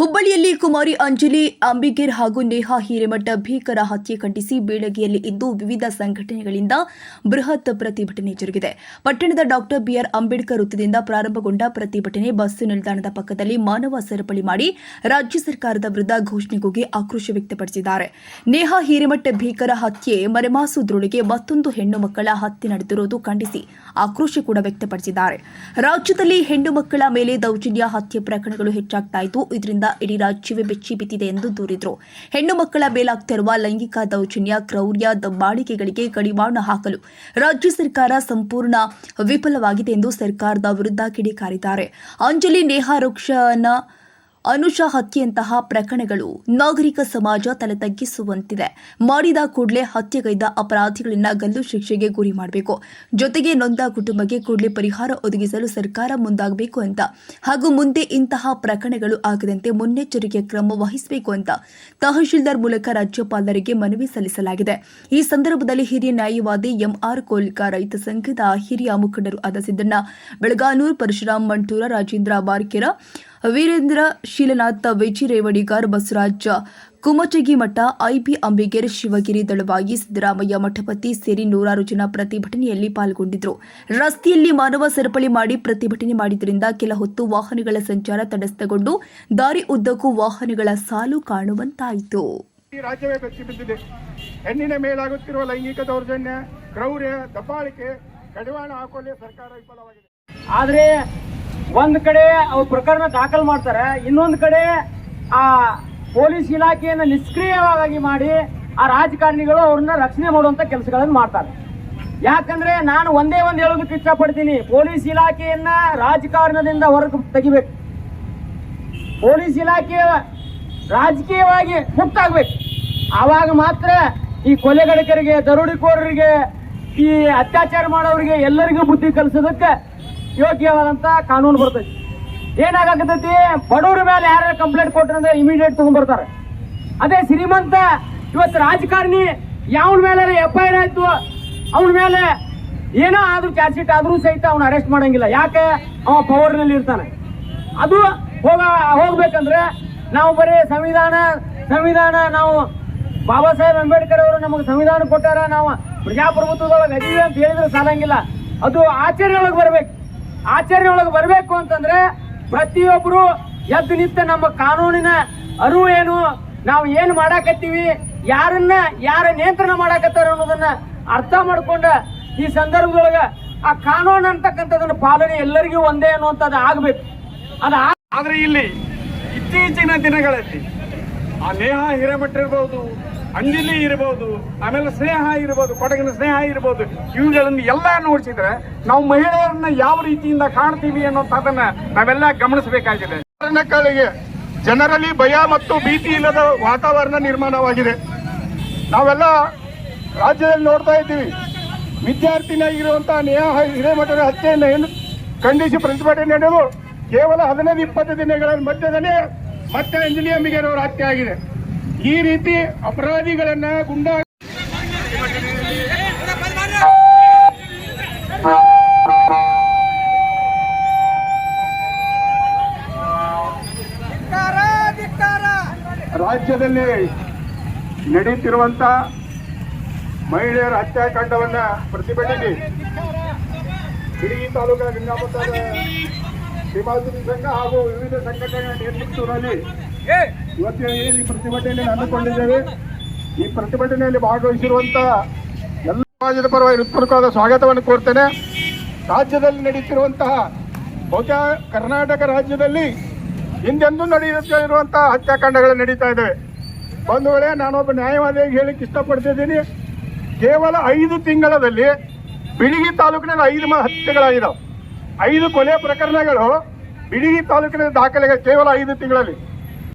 ಹುಬ್ಬಳ್ಳಿಯಲ್ಲಿ ಕುಮಾರಿ ಅಂಜಲಿ, ಅಂಬಿಗೇರ್ ಹಾಗೂ ನೇಹಾ ಹಿರೇಮಠ ಭೀಕರ ಹತ್ಯೆ ಖಂಡಿಸಿ ಬೀಳಗಿಯಲ್ಲಿ ಇಂದು ವಿವಿಧ ಸಂಘಟನೆಗಳಿಂದ ಬೃಹತ್ ಪ್ರತಿಭಟನೆ ಜರುಗಿದೆ. ಪಟ್ಟಣದ ಡಾಕ್ಟರ್ ಬಿಆರ್ ಅಂಬೇಡ್ಕರ್ ವೃತ್ತದಿಂದ ಪ್ರಾರಂಭಗೊಂಡ ಪ್ರತಿಭಟನೆ ಬಸ್ ನಿಲ್ದಾಣದ ಪಕ್ಕದಲ್ಲಿ ಮಾನವ ಸರಪಳಿ ಮಾಡಿ ರಾಜ್ಯ ಸರ್ಕಾರದ ವಿರುದ್ಧ ಘೋಷಣೆಗೂಗಿ ಆಕ್ರೋಶ ವ್ಯಕ್ತಪಡಿಸಿದ್ದಾರೆ. ನೇಹಾ ಹಿರೇಮಠ ಭೀಕರ ಹತ್ಯೆ ಮರೆಮಾಸುದ್ರೊಳಗೆ ಮತ್ತೊಂದು ಹೆಣ್ಣು ಮಕ್ಕಳ ಹತ್ಯೆ ನಡೆದಿರುವುದು ಖಂಡಿಸಿ ಆಕ್ರೋಶ ಕೂಡ ವ್ಯಕ್ತಪಡಿಸಿದ್ದಾರೆ. ರಾಜ್ಯದಲ್ಲಿ ಹೆಣ್ಣು ಮಕ್ಕಳ ಮೇಲೆ ದೌರ್ಜನ್ಯ ಹತ್ಯೆ ಪ್ರಕರಣಗಳು ಹೆಚ್ಚಾಗ್ತಾ ಇದ್ದು, ಇದರಿಂದ ಇಡೀ ರಾಜ್ಯವೇ ಬೆಚ್ಚಿ ಬಿದ್ದಿದೆ ಎಂದು ದೂರಿದರು. ಹೆಣ್ಣು ಮಕ್ಕಳ ಮೇಲಾಗ್ತಿರುವ ಲೈಂಗಿಕ ದೌರ್ಜನ್ಯ, ಕ್ರೌರ್ಯ, ದಬ್ಬಾಳಿಕೆಗಳಿಗೆ ಕಡಿವಾಣ ಹಾಕಲು ರಾಜ್ಯ ಸರ್ಕಾರ ಸಂಪೂರ್ಣ ವಿಫಲವಾಗಿದೆ ಎಂದು ಸರ್ಕಾರದ ವಿರುದ್ಧ ಕಿಡಿಕಾರಿದ್ದಾರೆ. ಅಂಜಲಿ ನೇಹಾ ವೃಕ್ಷನ ಅನುಷಾ ಹತ್ಯೆಯಂತಹ ಪ್ರಕರಣಗಳು ನಾಗರಿಕ ಸಮಾಜ ತಲೆ ತಗ್ಗಿಸುವಂತಿದೆ. ಮಾಡಿದ ಕೂಡಲೇ ಹತ್ಯೆಗೈದ ಅಪರಾಧಿಗಳನ್ನ ಗಲ್ಲು ಶಿಕ್ಷೆಗೆ ಗುರಿ ಮಾಡಬೇಕು. ಜೊತೆಗೆ ನೊಂದ ಕುಟುಂಬಕ್ಕೆ ಕೂಡಲೇ ಪರಿಹಾರ ಒದಗಿಸಲು ಸರ್ಕಾರ ಮುಂದಾಗಬೇಕು ಅಂತ. ಹಾಗೂ ಮುಂದೆ ಇಂತಹ ಪ್ರಕರಣಗಳು ಆಗದಂತೆ ಮುನ್ನೆಚ್ಚರಿಕೆ ಕ್ರಮ ವಹಿಸಬೇಕು ಅಂತ ತಹಶೀಲ್ದಾರ್ ಮೂಲಕ ರಾಜ್ಯಪಾಲರಿಗೆ ಮನವಿ ಸಲ್ಲಿಸಲಾಗಿದೆ. ಈ ಸಂದರ್ಭದಲ್ಲಿ ಹಿರಿಯ ನ್ಯಾಯವಾದಿ ಎಂಆರ್ ಕೋಲ್ಕಾ ರೈತ ಸಂಘದ ಹಿರಿಯ ಮುಖಂಡರು ಆದ ಸಿದ್ದಣ್ಣ, ಬೆಳಗಾನೂರ್ ಪರಶುರಾಮ್ ಮಂಟೂರ, ರಾಜೇಂದ್ರ ಬಾರ್ಕೆರ ವೀರೇಂದ್ರ ಶೀಲನಾಥ ವೇಜಿ ರೇವಡಿಗಾರ್ ಬಸವರಾಜ ಕುಮಚಗಿ ಮಠ ಐಪಿ ಅಂಬಿಗೇರ್ ಶಿವಗಿರಿ ದಳವಾಗಿ ಸಿದ್ದರಾಮಯ್ಯ ಮಠಪತಿ ಸೇರಿ ನೂರಾರು ಜನ ಪ್ರತಿಭಟನೆಯಲ್ಲಿ ಪಾಲ್ಗೊಂಡಿದ್ದರು. ರಸ್ತೆಯಲ್ಲಿ ಮಾನವ ಸರಪಳಿ ಮಾಡಿ ಪ್ರತಿಭಟನೆ ಮಾಡಿದ್ದರಿಂದ ಕೆಲ ಹೊತ್ತು ವಾಹನಗಳ ಸಂಚಾರ ತಡೆಸ್ತಗೊಂಡು ದಾರಿ ಉದ್ದಕ್ಕೂ ವಾಹನಗಳ ಸಾಲು ಕಾಣುವಂತಾಯಿತು. ಈ ರಾಜ್ಯವೇ ಬೆಚ್ಚಿಬಿದ್ದಿದೆ ಹೆಣ್ಣಿನ ಮೇಲಾಗುತ್ತಿರುವ ಲೈಂಗಿಕ ದೌರ್ಜನ್ಯ ಕ್ರೌರ್ಯ ದಬ್ಬಾಳಿಕೆ ಕಡಿವಾಣ ಹಾಕುವಲ್ಲಿ ಸರ್ಕಾರ ವಿಫಲವಾಗಿದೆ. ಆದ್ರೆ ಒಂದ್ ಕಡೆ ಅವ್ರ ಪ್ರಕರಣ ದಾಖಲು ಮಾಡ್ತಾರೆ, ಇನ್ನೊಂದ್ ಕಡೆ ಆ ಪೊಲೀಸ್ ಇಲಾಖೆಯನ್ನ ನಿಷ್ಕ್ರಿಯವಾಗಿ ಮಾಡಿ ಆ ರಾಜಕಾರಣಿಗಳು ಅವ್ರನ್ನ ರಕ್ಷಣೆ ಮಾಡುವಂತ ಕೆಲಸಗಳನ್ನು ಮಾಡ್ತಾರೆ. ಯಾಕಂದ್ರೆ ನಾನು ಒಂದೇ ಒಂದು ಹೇಳೋದಕ್ಕೆ ಇಷ್ಟಪಡ್ತೀನಿ, ಪೊಲೀಸ್ ಇಲಾಖೆಯನ್ನ ರಾಜಕಾರಣದಿಂದ ಹೊರಗೆ ತೆಗಿಬೇಕು. ಪೊಲೀಸ್ ಇಲಾಖೆ ರಾಜಕೀಯವಾಗಿ ಮುಕ್ತ ಆಗ್ಬೇಕು ಆವಾಗ ಮಾತ್ರ ಈ ಕೊಲೆಗಡಕರಿಗೆ, ದರೋಡಿಕೋರರಿಗೆ, ಈ ಅತ್ಯಾಚಾರ ಮಾಡೋರಿಗೆ ಎಲ್ಲರಿಗೂ ಬುದ್ಧಿ ಕಲಿಸೋದಕ್ಕೆ ಯೋಗ್ಯವಾದಂತ ಕಾನೂನು ಬರ್ತೈತಿ. ಏನಾಗತೈತಿ ಬಡವ್ರ ಮೇಲೆ ಯಾರ್ಯಾರು ಕಂಪ್ಲೇಂಟ್ ಕೊಟ್ರಂದ್ರೆ ಇಮಿಡಿಯೇಟ್ ತಗೊಂಡ್ಬರ್ತಾರೆ. ಅದೇ ಶ್ರೀಮಂತ ಇವತ್ತು ರಾಜಕಾರಣಿ ಯಾವನ ಮೇಲೆ ಎಫ್ ಐ ಆರ್ ಆಯ್ತು? ಅವನ ಮೇಲೆ ಏನೋ ಆದ್ರೂ ಚಾರ್ಜ್ ಶೀಟ್ ಆದ್ರೂ ಸಹಿತ ಅವ್ನ ಅರೆಸ್ಟ್ ಮಾಡಂಗಿಲ್ಲ. ಯಾಕೆ? ಅವ ಪವರ್ನಲ್ಲಿ ಇರ್ತಾನೆ. ಅದು ಹೋಗ, ಹೋಗ್ಬೇಕಂದ್ರೆ ನಾವು ಬರೀ ಸಂವಿಧಾನ ಸಂವಿಧಾನ ನಾವು ಬಾಬಾ ಸಾಹೇಬ್ ಅಂಬೇಡ್ಕರ್ ಅವರು ನಮಗೆ ಸಂವಿಧಾನ ಕೊಟ್ಟಾರ, ನಾವು ಪ್ರಜಾಪ್ರಭುತ್ವದೊಳಗೆ ಅದೀವಿ ಅಂತ ಹೇಳಿದ್ರೆ ಸಾಲಂಗಿಲ್ಲ. ಅದು ಆಚರಣೆ ಒಳಗೆ ಬರ್ಬೇಕು. ಆಚರಣೆ ಒಳಗೆ ಬರಬೇಕು ಅಂತಂದ್ರೆ ಪ್ರತಿಯೊಬ್ಬರು ಎದ್ದು ನಿಂತ ನಮ್ಮ ಕಾನೂನಿನ ಅರಿವು ಏನು, ನಾವು ಏನು ಮಾಡಾಕತ್ತೀವಿ, ಯಾರನ್ನ ಯಾರ ನಿಯಂತ್ರಣ ಮಾಡಾಕತ್ತಾರ ಅನ್ನೋದನ್ನ ಅರ್ಥ ಮಾಡ್ಕೊಂಡ ಈ ಸಂದರ್ಭದೊಳಗ ಆ ಕಾನೂನು ಅಂತಕ್ಕಂಥದನ್ನ ಪಾಲನೆ ಎಲ್ಲರಿಗೂ ಒಂದೇ ಅನ್ನುವಂಥದ್ದು ಆಗ್ಬೇಕು. ಅದ ಆದ್ರೆ ಇಲ್ಲಿ ಇತ್ತೀಚಿನ ದಿನಗಳಲ್ಲಿ ಆ ನೇಹ ಹಿರೇಮಠ ಅಂಜಲಿ ಇರ್ಬೋದು, ಆಮೇಲೆ ಸ್ನೇಹ ಇರ್ಬೋದು, ಕೊಡಗಿನ ಸ್ನೇಹ ಇರ್ಬೋದು, ಇವುಗಳನ್ನು ಎಲ್ಲ ನೋಡಿಸಿದ್ರೆ ನಾವು ಮಹಿಳೆಯರನ್ನ ಯಾವ ರೀತಿಯಿಂದ ಕಾಣ್ತೀವಿ ಅನ್ನೋಂಥದ್ದನ್ನ ನಾವೆಲ್ಲ ಗಮನಿಸಬೇಕಾಗಿದೆ. ಕಾಲಿಗೆ ಜನರಲ್ಲಿ ಭಯ ಮತ್ತು ಭೀತಿ ಇಲ್ಲದ ವಾತಾವರಣ ನಿರ್ಮಾಣವಾಗಿದೆ. ನಾವೆಲ್ಲ ರಾಜ್ಯದಲ್ಲಿ ನೋಡ್ತಾ ಇದ್ದೀವಿ. ವಿದ್ಯಾರ್ಥಿನಿಯಾಗಿರುವಂತಹ ನೇಹ ಹಿರೇಮಠರ ಹತ್ಯೆಯನ್ನು ಏನು ಖಂಡಿಸಿ ಪ್ರತಿಭಟನೆ ನಡೆದು ಕೇವಲ ಹದಿನೈದು, ಇಪ್ಪತ್ತು ದಿನಗಳ ಮಧ್ಯದಲ್ಲಿ ಮತ್ತೆ ಇಂಜಿನಿಯರ್ ಮಿಗೇರವರ ಹತ್ಯೆ ಆಗಿದೆ. ಈ ರೀತಿ ಅಪರಾಧಿಗಳನ್ನ ಗುಂಡಾ ರಾಜ್ಯದಲ್ಲಿ ನಡೆಯುತ್ತಿರುವಂತ ಮಹಿಳೆಯರ ಹತ್ಯಾಕಾಂಡವನ್ನ ಪ್ರತಿಭಟಿಸಿ ಇಡೀ ತಾಲೂಕಿನ ಲಿಂಗಾಪುರದ ಶ್ರೀಮಾತೃ ಸಂಘ ಹಾಗೂ ವಿವಿಧ ಸಂಘಟನೆಗಳ ನೇತೃತ್ವದಲ್ಲಿ ಇವತ್ತಿನ ಏನು ಈ ಪ್ರತಿಭಟನೆಯಲ್ಲಿ ಹಮ್ಮಿಕೊಂಡಿದ್ದೇವೆ ಈ ಪ್ರತಿಭಟನೆಯಲ್ಲಿ ಭಾಗವಹಿಸಿರುವಂತ ಎಲ್ಲ ಸಮಾಜದ ಪರವಾಗಿ ಹೃತ್ಪೂರ್ವಕವಾದ ಸ್ವಾಗತವನ್ನು ಕೋರ್ತೇನೆ. ರಾಜ್ಯದಲ್ಲಿ ನಡೀತಿರುವಂತಹ ಬಹುತಃ ಕರ್ನಾಟಕ ರಾಜ್ಯದಲ್ಲಿ ಹಿಂದೆಂದೂ ನಡೆಯುತ್ತಿರುವಂತಹ ಹತ್ಯಾಕಾಂಡಗಳು ನಡೀತಾ ಇದ್ದಾವೆ ಬಂಧುಗಳೇ, ನಾನೊಬ್ಬ ನ್ಯಾಯವಾದಿಯಾಗಿ ಹೇಳಿಕ್ಕೆ ಇಷ್ಟಪಡ್ತಿದ್ದೀನಿ. ಕೇವಲ ಐದು ತಿಂಗಳಲ್ಲಿ ಬಿಳಿಗಿ ತಾಲೂಕಿನಲ್ಲಿ ಐದು ಹತ್ಯೆಗಳಾಗಿದ್ದಾವೆ ಐದು ಕೊಲೆ ಪ್ರಕರಣಗಳು ಬಿಳಿಗಿ ತಾಲೂಕಿನ ದಾಖಲೆಗಳು ಕೇವಲ ಐದು ತಿಂಗಳಲ್ಲಿ.